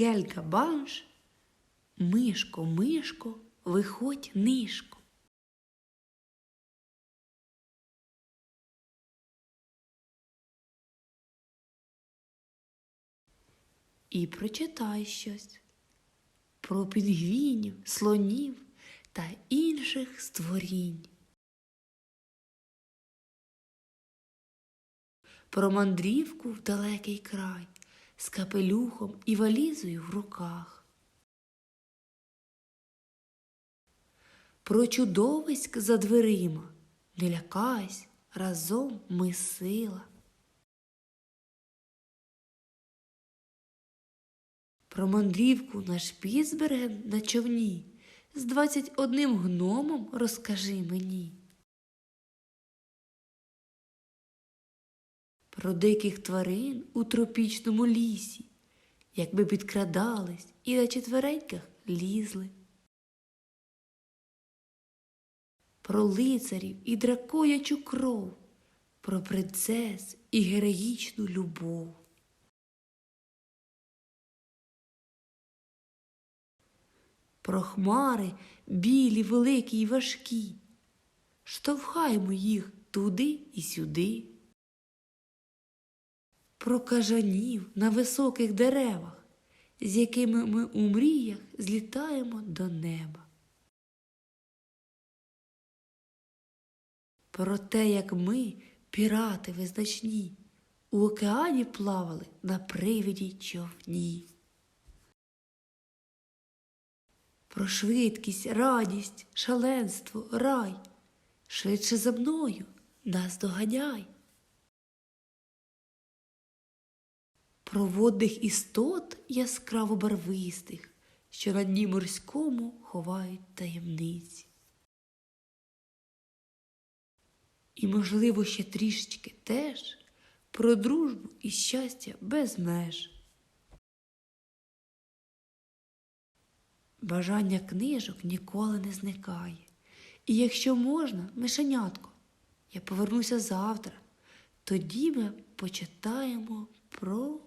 гелька банш, Мишко, мишко, виходь нишко. І прочитай щось про пінгвінів, слонів та інших створінь. Про мандрівку в далекий край з капелюхом і валізою в руках. Про чудовиськ за дверима, не лякайсь, разом ми сила. Про мандрівку на Шпіцберген на човні з двадцять одним гномом розкажи мені. Про диких тварин у тропічному лісі, якби підкрадались і на четвереньках лізли. Про лицарів і драконячу кров, про принцес і героїчну любов. Про хмари білі, великі й важкі, штовхаймо їх туди і сюди. Про кажанів на високих деревах, з якими ми у мріях злітаємо до неба. Про те, як ми, пірати визначні, у океані плавали на привиді човні. Про швидкість, радість, шаленство, рай. Швидше за мною нас доганяй. Про водних істот яскраво барвистих, що на дні морському ховають таємниці. І, можливо, ще трішечки теж про дружбу і щастя без меж. Бажання книжок ніколи не зникає. І якщо можна, мишенятко, я повернуся завтра. Тоді ми почитаємо про